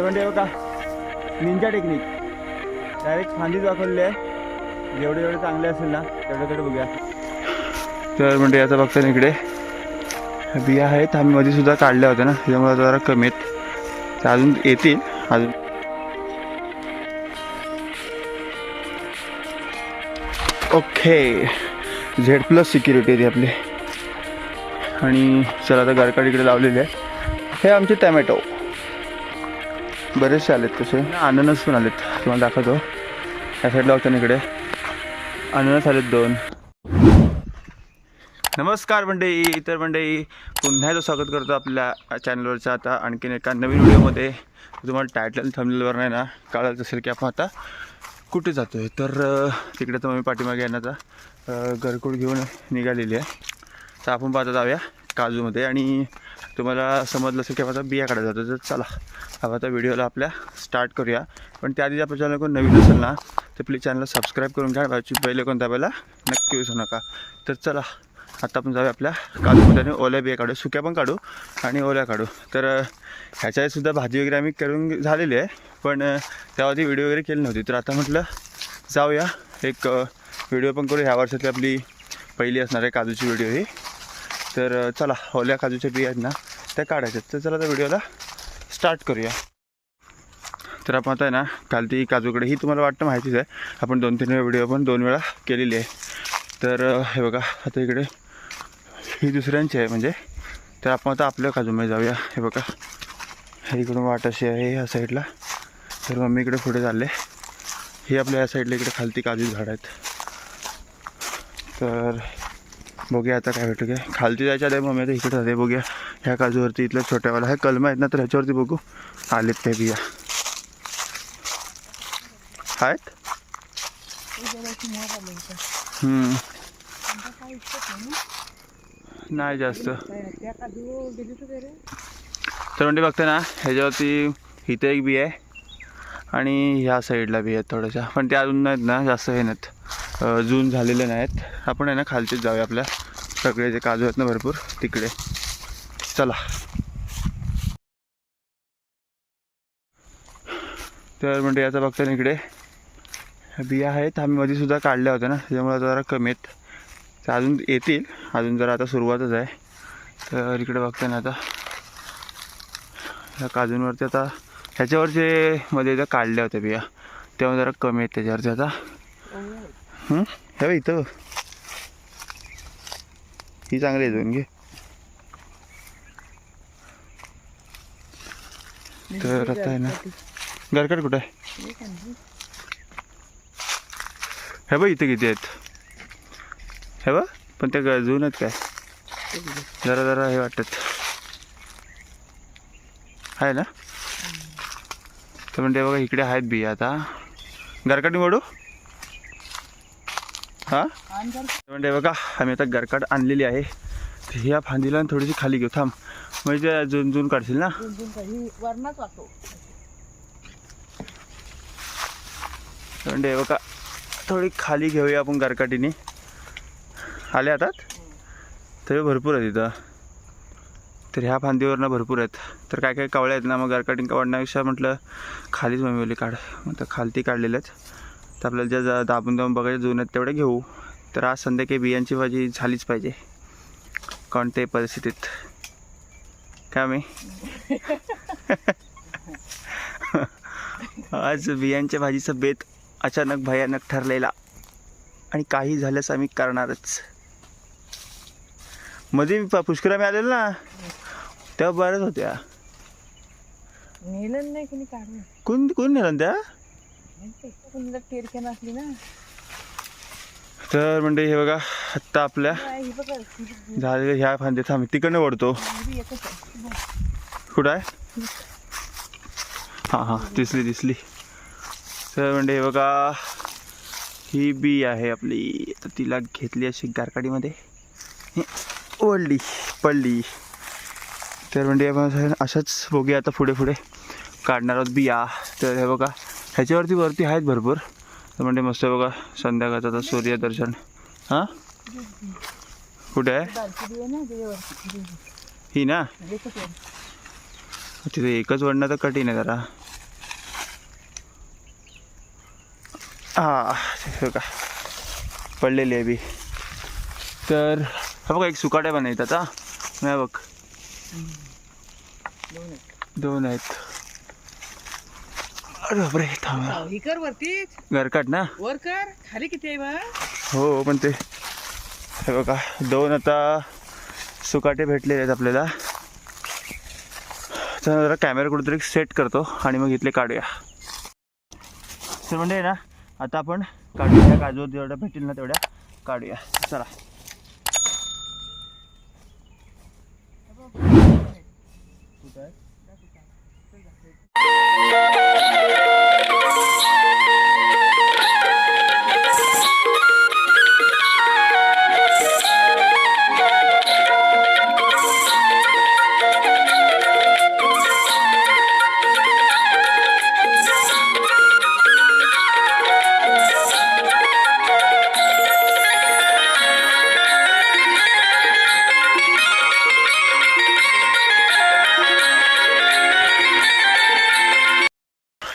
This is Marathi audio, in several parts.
तर म्हणजे बघा. निंजा टेक्निक डायरेक्ट फांदीच दाखवलेली आहे. जेवढे जेवढे चांगले असेल ना तेवढे तेवढे बघूया. तर म्हणजे याचा बघता इकडे. बिया आहेत. आम्ही मध्ये सुद्धा काढल्या होत्या ना. त्याच्यामुळे जरा कमी आहेत. तर अजून येतील. अजून. ओके. झेड प्लस सिक्युरिटी आहे आपली. आणि चला आता गारकाड इकडे लावलेली आहे. हे आमचे टॅमॅटो बरेचसे आलेत तसे अननस पण आलेत. तुम्हाला दाखवतो. या साईडला होतं इकडे. अननस आलेत दोन. नमस्कार मंडळी इतर मंडळी. पुन्हा एकदा स्वागत करतो आपल्या चॅनलवरच्या आता आणखीन एका नवीन व्हिडिओमध्ये तुम्हाला टायटल थांबलेल्यावर नाही ना कळत असेल की आपण आता कुठे जातो आहे तर तिकडे तर मी पाठीमागे येण्याचा गरकुड घेऊन निघालेली आहे. तर आपण पाहता जाऊया काजूमध्ये. आणि तुम्हाला समजलं असेल की आपण आता बिया काढायला जातो तर चला. आपण आता व्हिडिओला आपल्या स्टार्ट करूया. पण त्याआधी आपल्या चॅनल कोण नवीन असेल ना तर प्लीज चॅनलला सबस्क्राईब करून घ्या. बाजूची पहिले कोण दाबायला नक्की विसरू नका. तर चला आता आपण जाऊया आपल्या काजूमध्ये आणि ओल्या बिया काढू. सुक्या पण काढू आणि ओल्या काढू. तर ह्याच्यासुद्धा सुद्धा भाजी वगैरे आम्ही करून झालेली आहे. पण अ, व्हिडिओ वगैरे केली नव्हती. तर आता म्हटलं जाऊया. एक व्हिडिओ पण करू. ह्या वर्षातली आपली पहिली असणार आहे काजूची व्हिडिओ ही. तर चला ओल्या काजूच्या बिया आहेत ना त्या काढायच्या तर चला त्या व्हिडिओला स्टार्ट करूया. तर आपण आता आहे ना काल ती काजूकडे ही तुम्हाला वाटतं माहितीच आहे. आपण दोन तीन वेळा व्हिडिओ पण दोन वेळा केलेली आहे. तर हे बघा आता इकडे ही दुसऱ्यांची आहे म्हणजे. तर आपण आता आपल्या काजूमध्ये जाऊया. हे बघा हे इकडून वाट अशी आहे ह्या साईडला. तर मम्मी इकडे पुढे चालले. ही आपल्या या साईडला इकडे खालती काजू झाड आहेत. तर बघूया आता काय भेटू काय खालती जायच्या आधी मम्मी आता इकडे जाते बघूया. ह्या काजूवरती इथल्या छोट्यावाला ह्या कलम आहेत ना तर ह्याच्यावरती बघू. आलेत त्या बिया. आहेत? नाही जास्त. तर म्हणजे बघते ना ह्याच्यावरती इथे एक बी आहे आणि ह्या साईडला बी आहेत थोड्याशा. पण ते अजून नाहीत ना जास्त हे नाहीत. जून झालेले नाहीत. आपण आहे ना खालचेच जाऊया आपल्या. सगळे जे काजू आहेत ना भरपूर तिकडे. चला. तर म्हणजे याचा बघता ना इकडे. बिया आहेत. आम्ही मध्ये सुद्धा काढल्या होत्या ना त्याच्यामुळे आता जरा कमी आहेत. अजून येतील. अजून जरा आता सुरुवातच आहे. तर इकडे बघता ना आता. ह्या काजूंवरती आता ह्याच्यावरचे मध्ये काढल्या होत्या बिया तेव्हा जरा कमी आहेत त्याच्यावरती आता. हं? हे इथं ही चांगली आहे दोन घे. तर आता आहे ना गरकट कुठं आहे? हे बघ इथे किती आहेत. हे बघ पण त्या गजून आहेत काय? जरा जरा हे वाटत. आहे ना? तर म्हणते बघा इकडे आहेत बिया आता. गरकाटी निवडू? हां? म्हणजे बघा आम्ही आता गरकाट आणलेली आहे. तर ह्या फांदीला थोडीशी खाली घेऊ. थांब. म्हणजे जून जून काढशील ना? म्हणजे बघा थोडी खाली घेऊया आपण गरकाटीने आले आता तरी भरपूर आहेत इथं. तर ह्या फांदीवरनं भरपूर आहेत. तर काय काय कावळे आहेत ना मग गरकाटिंग काढण्यापेक्षा म्हटलं खालीच मम्मी बोलली काढ. मग तर खालती काढलेल्या आहेत तर आपल्याला ज्या जा- दाबून दाबून बघायच्या जुन्यात तेवढ्या घेऊ. तर आज संध्याकाळी बियांची भाजी झालीच पाहिजे. कोणत्याही परिस्थितीत. काय मी? आज बियांच्या भाजीचा बेत अचानक भयानक ठरलेला. आणि काही झाल्यास आम्ही करणारच. मध्ये प- पुष्करामी आलेलं ना. तेव्हा बऱ्याच होत्या. नेलं नाही कोणी कोण कोण नेलं त्या टेरक्या नसली ना. तर म्हणजे हे बघा आत्ता आपल्या झालेल्या ह्या फांदे थांब तिकडनं आहे. कुठं आहे? हां हां दिसली दिसली. तर म्हणजे हे बघा ही बी आहे आपली. तर तिला घेतली अशी गारकाडीमध्ये. ओढली पडली. तर म्हणजे आपण अशाच बघूया आता पुढे पुढे काढणार आहोत बिया. तर हे बघा ह्याच्यावरती वरती आहेत भरपूर. तर म्हणजे मस्त बघा संध्याकाळचं आता सूर्यदर्शन. हां? कुठे आहे? ही ना? तिथे एकच वडणं तर कठीण आहे जरा. हा का पडलेली आहे बी. तर हा बघा एक सुकाट्या पण आता नाही बघ. दोन आहेत. अरे बापरे थांब. हो, कर वरतीच. गरकाट ना. वर कर. खाली किती आहे बा? हो पण ते हे बघा दोन आता सुकाटे भेटलेले आहेत आपल्याला. तर जरा कॅमेरा कुठेतरी सेट करतो आणि मग इथले काढूया. तर म्हणजे ना आता आपण काढूया. काजू जेवढ्या भेटेल ना तेवढ्या काढूया. चला.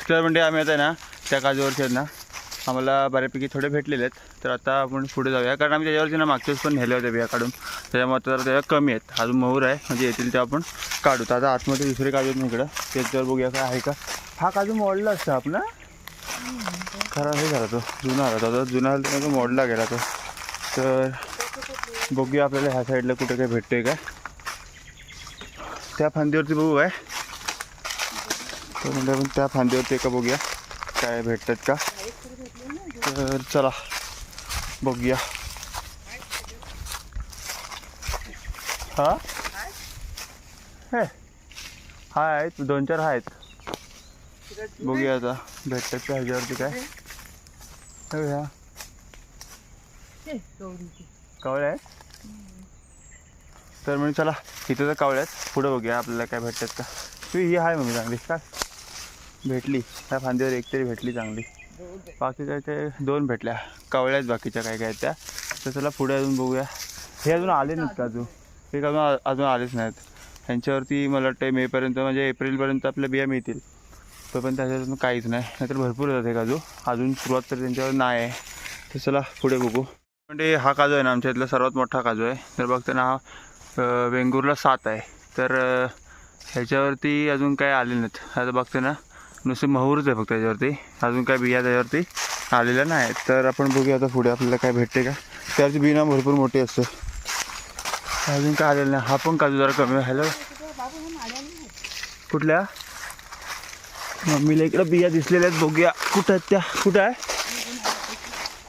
तर म्हणजे आम्ही आता आहे ना त्या काजूवरती आहेत ना आम्हाला बऱ्यापैकी थोडे भेटलेले आहेत. तर आता आपण पुढे जाऊया. कारण आम्ही त्याच्यावरती ना मागच्याच पण नेले होते बिया काढून. त्याच्यामुळे तर त्याच्या कमी आहेत. अजून मोहर आहे. म्हणजे येतील ते आपण काढू. तर आता आतमध्ये दुसरे काजू आहेत इकडं. त्याच्यावर बघूया काय आहे का. हा काजू मोडला असता आपलं खरा हे झाला तो. जुना आला तो. जुना आला तर तो मोडला गेला तो. तर बघूया आपल्याला ह्या साईडला कुठे काय भेटतोय का त्या फांदीवरती बघू काय. तर म्हणजे त्या फांदीवरती एका बघूया. काय भेटतात का? तर चला बघूया. हा? हे हाय आहेत. दोन चार आहेत. बघूया आता भेटतात का ह्याच्यावरती काय. ह्या कावळ्या कावळे आहेत? तर म्हणजे चला इथे तर कावळे आहेत. पुढे बघूया आपल्याला काय भेटतात का. तू ही आहे मम्मी चांगली का भेटली. त्या फांदीवर एक तरी भेटली चांगली. बाकीच्या ते दोन भेटल्या. कवळ्याच बाकीच्या काय काय आहेत त्या. तर चला पुढे अजून बघूया. हे अजून आले नाहीत का अजून. हे अजून अजून आलेच नाहीत. ह्यांच्यावरती मला वाटतं मेपर्यंत म्हणजे एप्रिलपर्यंत आपल्या बिया मिळतील. तोपर्यंत त्याच्यातून काहीच नाही. नाहीतर भरपूर येतात काजू अजून. सुरुवात तर त्यांच्यावर नाही आहे. तर चला पुढे बघू. म्हणजे हा काजू आहे ना आमच्या इथला सर्वात मोठा काजू आहे. तर बघताना हा अं, सात आहे. तर ह्याच्यावरती अजून काय आले नाहीत. आता बघते ना नुसते महूरच आहे फक्त त्याच्यावरती अजून काय बिया त्याच्यावरती आलेल्या नाही. तर आपण बघूया आता पुढे आपल्याला काय भेटते का. त्याची बिना भरपूर मोठी असते अजून काय आलेलं नाही. हा पण काजू जरा कमी हॅलो. कुठल्या? मम्मीला इकडं बिया दिसलेल्या आहेत. बघूया. कुठं आहेत त्या? कुठं आहे?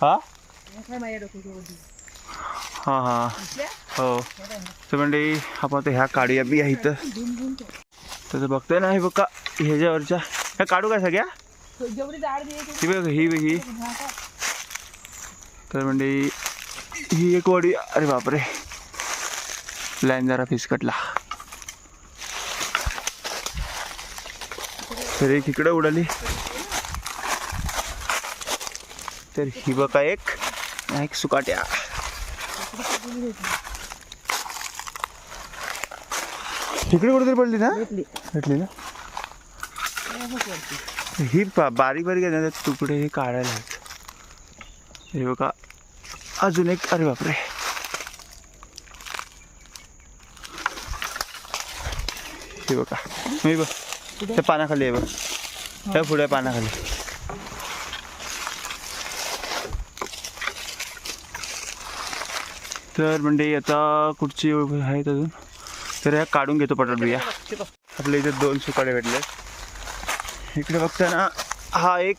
हा? हां हां. हो. तर म्हणजे आपण आता ह्या काढूया बिया इथं. तसं बघताय बघतोय ना हे बघा. ह्याच्यावरच्या. ह्या काढू काय सगळ्या? ही बघ ही बघ ही. का? तर म्हणजे ही एक वडी अरे बापरे. लाईन जरा फिसकटला. तर एक इकडं उडाली. तर ही बघा एक एक सुकाट्या. इकडे कुठेतरी पडली ना. भेटली ना? ही बारीक बारीक आहे तुकडे हे काढायला आहेत. हे बघा अजून एक अरे बापरे. हे बघा मी बघ त्या पानाखाली आहे बघ. त्या पुढे पानाखाली. तर म्हणजे आता कुठची आहेत अजून. तर ह्या काढून घेतो पटाट बिया आपल्या इथे दोन सुकाडे भेटले इकडे बघताना हा एक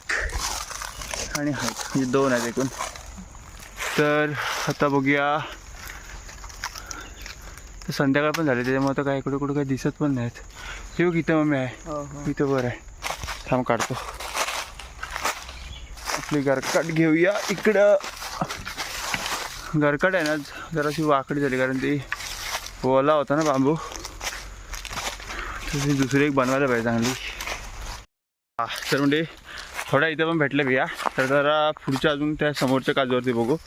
आणि हा एक. म्हणजे दोन आहेत एकूण. तर आता बघूया. तर संध्याकाळ पण झाली त्याच्यामुळे आता काय इकडे कुठे काही दिसत पण नाहीत. बघ इथं मम्मी आहे. हो हो. इथं बरं आहे. थांब काढतो. आपली गरकाट घेऊया इकडं. गरकाट आहे ना जराशी वाकडी झाली कारण ती ओला होता ना बांबू. तर ती दुसरी एक बनवायला पाहिजे चांगली. तर म्हणजे थोड्या इथं पण भेटल्या बिया. तर जरा पुढच्या अजून त्या समोरच्या काजूवरती बघू.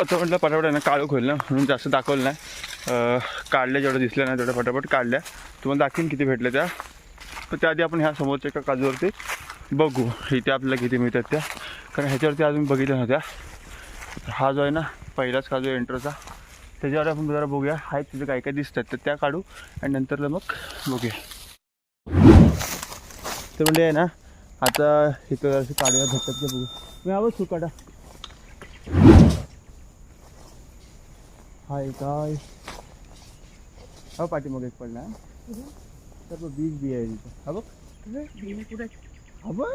आता म्हटलं पटापट आहे ना काळू खोललं ना म्हणून जास्त दाखवलं नाही. काढल्या जेवढं दिसल्या नाही तेवढ्या पटापट काढल्या. तुम्हाला दाखवीन किती भेटल्या त्या. पण त्याआधी आपण ह्या समोरच्या एका काजूवरती बघू. इथे आपल्याला किती मिळतात त्या. कारण ह्याच्यावरती अजून बघितल्या नव्हत्या. हा जो आहे ना पहिलाच काजू आहे एंट्रोचा त्याच्यावर आपण जरा बघूया. आहेत तिथे काय काय दिसतात. तर त्या काढू आणि नंतरला मग बघूया. तर म्हणजे आहे ना आता इथं अशी काढूया भेटतात का बघू मी आवाज सुकाटा हाय काय? हा पाठीमाग एक पडला तर बघ बीज बी आहे तिथं हा बघ. हा बघ.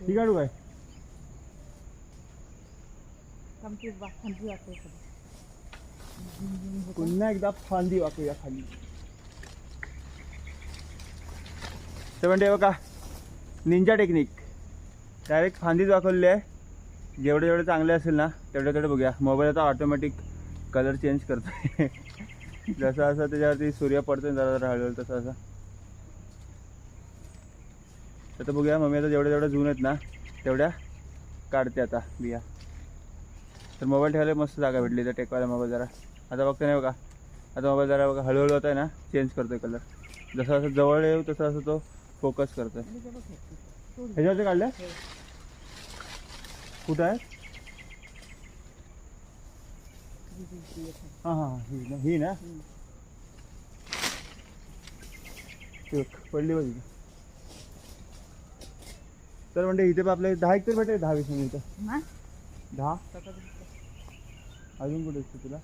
ही काढू काय? आमची बाकी जाते पुन्हा एकदा फांदी वाकूया खाली. ते म्हणजे बघा निंजा टेक्निक डायरेक्ट फांदीच वाकवली आहे. जेवढे जेवढे चांगले असेल ना तेवढे तेवढे बघूया. मोबाईल आता ऑटोमॅटिक कलर चेंज करतो जसं असं त्याच्यावरती सूर्य पडतो जरा जरा हळूहळू तसं असं आता बघूया मम्मी आता जेवढ्या जेवढ्या जून आहेत ना तेवढ्या काढते आता बिया. तर मोबाईल ठेवायला मस्त जागा भेटली तर टेकवायला मोबाईल जरा. आता बघते नाही बघा. आता मोबाईल जरा बघा हळूहळू होत आहे ना चेंज करतो कलर जसं असं जवळ येऊ तसं असं तो फोकस करतोय. ह्याच्यावरती काढल्या? कुठं आहे? हां हां ही. ना ही ना? पडली इथं तर म्हणजे इथे पण आपले दहा एक तर भेटेल दहा वीस मिनिटं. दहा? अजून कुठे असते तुला?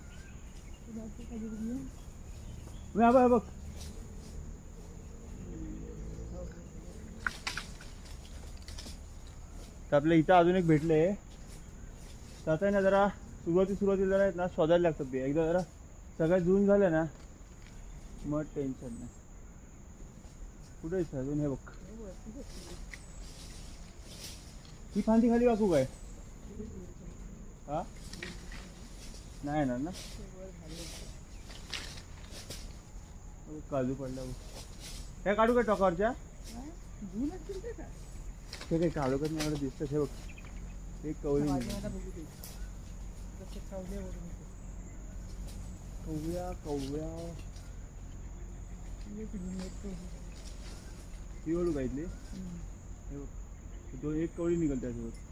मी हा बघ हा बघ तर आपल्या इथं अजून एक भेटलंय तर आता आहे ना जरा सुरुवाती सुरुवातीला जरा आहेत ना शोधायला लागतं ते. एकदा जरा सगळ्यात जून झालं ना मग टेन्शन नाही. कुठे अजून हे बघ. ही फांदी खाली वाकू काय? हा? नाही येणार ना? काजू पडला बघ. काढू का टोकावरच्या हे काही काढू का नाही एवढं दिसतं हे बघ एक कवळी. कवळ्या कवळ्या ही ओळू का इथली हे बघ. दोन एक कवळी निघाल त्यासोबत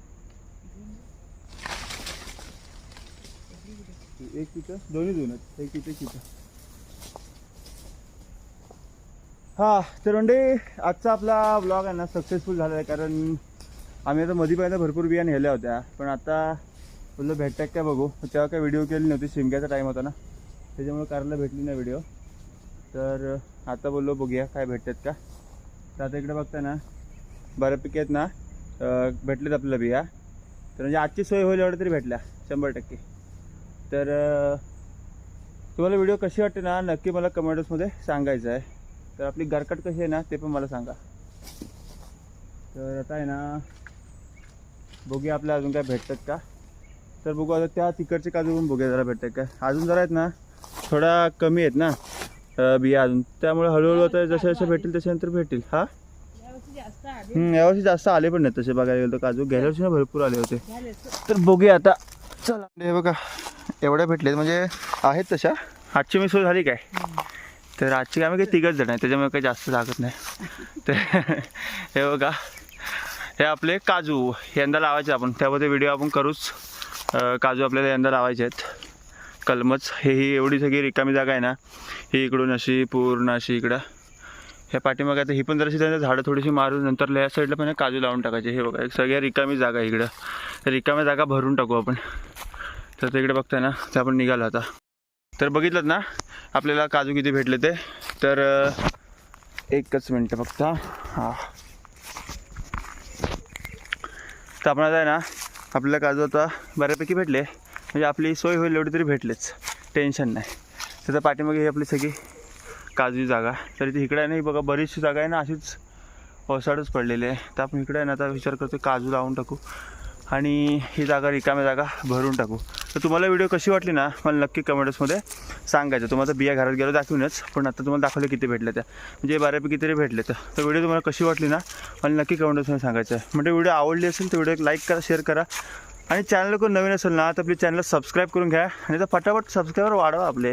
एक तिथं दोन्ही दोन आहेत. एक तिथं तिथं हा तर म्हणजे आजचा आपला ब्लॉग आहे ना सक्सेसफुल झाला आहे. कारण आम्ही आता मध्ये पहिल्यांदा भरपूर बिया नेल्या होत्या. पण आता बोललो भेटतात काय बघू. तेव्हा काय व्हिडिओ केली नव्हती शिमग्याचा टाईम होता ना. त्याच्यामुळे कारला भेटली नाही व्हिडिओ तर आता बोललो बघूया काय भेटतात का. तर आता इकडे बघता ना बऱ्यापैकी आहेत ना भेटलेत आपल्याला बिया. तर म्हणजे आजची सोय होईल एवढं तरी भेटल्या शंभर टक्के. तर तुम्हाला व्हिडिओ कशी वाटते ना नक्की मला कमेंट्समध्ये सांगायचं आहे. तर आपली गरकट कशी आहे ना ते पण मला सांगा. तर आता आहे ना बघूया आपल्या अजून काय भेटतात का. तर बघू आता त्या तिकडचे काजू पण बघूया जरा भेटतात का. अजून जरा आहेत ना थोडा कमी आहेत ना बिया अजून. त्यामुळे हळूहळू आता जसे जसे भेटतील तसे नंतर भेटतील. हा? यावर्षी जास्त आले पण नाही तसे बघायला गेलं तर. काजू गेल्या वर्षी ना भरपूर आले होते. तर बघूया आता. चला. हे बघा एवढ्या भेटलेत. म्हणजे आहेत तशा. आजची मी सोय झाली काय? तर आजची काय आम्ही काही तिघच जण आहे त्याच्यामुळे काही जास्त लागत नाही. तर हे बघा हे आपले काजू यंदा लावायचे आपण. त्यामध्ये व्हिडिओ आपण करूच. काजू आपल्याला यंदा लावायचे आहेत. कलमच. हे ही एवढी सगळी रिकामी जागा आहे ना ही इकडून अशी पूर्ण अशी इकडं. ह्या पाठीमागे आता ही पण जराशी त्यांना झाडं थोडीशी मारून नंतर या साईडला पण काजू लावून टाकायचे. हे बघा एक सगळ्या रिकामी जागा आहे इकडं. रिकामी रिकाम्या जागा भरून टाकू आपण. तर तिकडे बघताय ना ते आपण निघालो आता. तर बघितलं ना आपल्याला काजू किती भेटले ते. तर एकच मिनटं फक्त हां. तर आपण आता आहे ना आपल्याला काजू आता बऱ्यापैकी भेटले. म्हणजे आपली सोय होईल एवढी तरी भेटलेच. टेन्शन नाही. त्याच्या पाठीमागे ही आपली सगळी काजूची जागा. तर इथे इकडे आहे ना ही बघा बरीचशी जागा आहे ना अशीच ओसाडच पडलेली आहे. तर आपण इकडे आहे ना आता विचार करतो काजू लावून टाकू. आणि ही जागा रिकाम्या जागा भरून टाकू. तर तुम्हाला व्हिडिओ कशी वाटली ना मला नक्की कमेंट्समध्ये सांगायचं. तुम्हाला बिया घरात गेलो दाखवूनच पण आता तुम्हाला दाखवले किती भेटले त्या. म्हणजे बऱ्यापैकी तरी भेटले तर तर व्हिडिओ तुम्हाला कशी वाटली ना मला नक्की कमेंट्समध्ये सांगायचं आहे. म्हणजे व्हिडिओ आवडली असेल तर व्हिडिओ लाईक करा शेअर करा. आणि चॅनल कोण नवीन असेल ना तर आपली चॅनल सबस्क्राईब करून घ्या. आणि तर पटापट सबस्क्रायबर वाढवा आपले.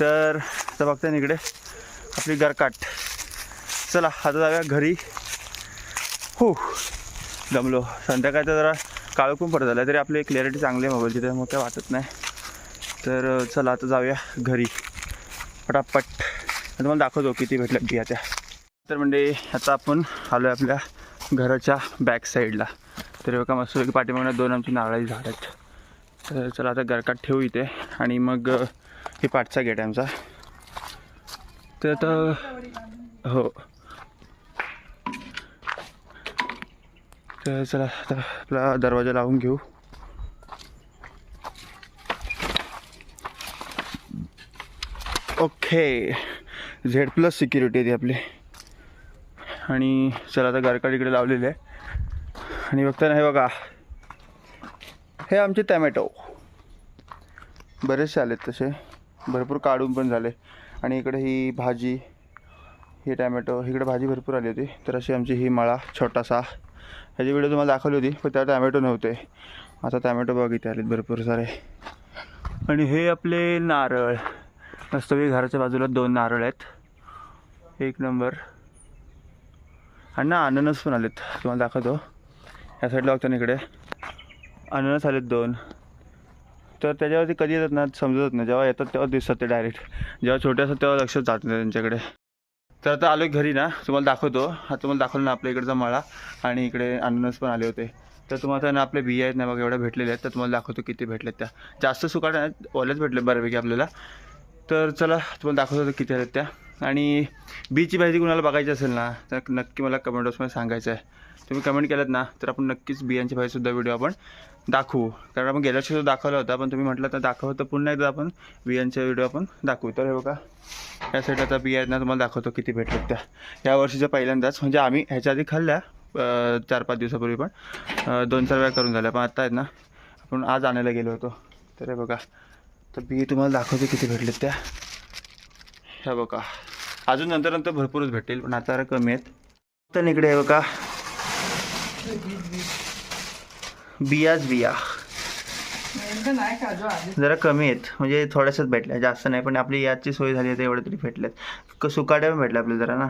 तर आता बघता इकडे. आपली गरकाट चला आता जाऊया घरी. हो जमलो. संध्याकाळचं जरा काळोखून पडत झालं तरी आपली क्लॅरिटी चांगली आहे मोबाईलची त्यामुळे काय वाटत नाही. तर चला आता जाऊया घरी. पटापट. तुम्हाला दाखवतो किती भेटल्या बिया त्या. तर म्हणजे आता आपण आलो आहे आपल्या घराच्या बॅक साईडला तर बघा मस्त पाठीमागून दोन आमची नारळाची झाड आहेत. तर चला आता गरकाट ठेवू इथे. आणि मग हे पाठचा गेट आहे आमचा. तर आता हो. तर चला आता आपला दरवाजा लावून घेऊ. ओके. झेड प्लस सिक्युरिटी आहे ती आपली. आणि चला आता गरकाट इकडे लावलेले आहे. आणि बघताना हे बघा. हे आमचे टॅमॅटो. बरेचसे आलेत तसे. भरपूर काढून पण झाले. आणि इकडे ही भाजी ही टॅमॅटो इकडे भाजी भरपूर आली होती. तर अशी आमची ही मळा छोटासा ह्याची व्हिडिओ तुम्हाला दाखवली होती पण त्यात टॅमॅटो नव्हते. आता टॅमॅटो बघितले आलेत भरपूर सारे. आणि हे आपले नारळ. मस्तपैकी घराच्या बाजूला दोन नारळ आहेत. एक नंबर. आणि ना अननस पण आलेत तुम्हाला दाखवतो. ह्या साईडला बघता ना इकडे. अननस आलेत दोन. तर त्याच्यावरती कधी येतात ना समजत नाही. जेव्हा येतात तेव्हा दिसतात ते डायरेक्ट जेव्हा छोटे असतात तेव्हा लक्षच जात नाही त्यांच्याकडे. तर आता आलो घरी ना तुम्हाला दाखवतो. हा तुम्हाला दाखवलं ना आपल्या इकडचा मळा आणि इकडे अननस पण आले होते. तर तुम्हाला ना आपले बिया आहेत ना बघा एवढ्या भेटलेल्या आहेत. तर तुम्हाला दाखवतो किती भेटलेत त्या. जास्त सुकाट आहेत ओल्याच भेटले बऱ्यापैकी आपल्याला. तर चला तुम्हाला दाखवतो किती आहेत त्या. आणि बीची भाजी कुणाला बघायची असेल ना तर नक्की मला कमेंट बॉक्समध्ये सांगायचं आहे. तुम्ही कमेंट केलं ना तर आपण नक्कीच बियांची भाजीसुद्धा व्हिडिओ आपण दाखवू. कारण आपण गेल्या वर्षी दाखवला होता पण तुम्ही म्हटलं तर दाखवलं तर पुन्हा एकदा आपण बियांचे व्हिडिओ आपण दाखवू. तर हे बघा या साईड आता बिया आहेत ना तुम्हाला दाखवतो किती भेटतात त्या. या वर्षीच्या पहिल्यांदाच म्हणजे आम्ही ह्याच्या आधी खाल्ल्या चार पाच दिवसापूर्वी पण दोन चार वेळा करून झाल्या. पण आत्ता आहेत ना आपण आज आणायला गेलो होतो. तर हे बघा तर बी तुम्हाला दाखवतो किती भेटलेत त्या. ह्या बघा अजून नंतर नंतर भरपूरच भेटेल पण आता कमी आहेत. तर इकडे आहे बघा. बियाच बिया. जरा कमी आहेत म्हणजे थोड्याशाच भेटल्या जास्त नाही पण आपली याची सोय झाली आहे तर एवढ्या तरी भेटल्यात क- सुकाट्या पण भेटल्या आपल्या जरा ना.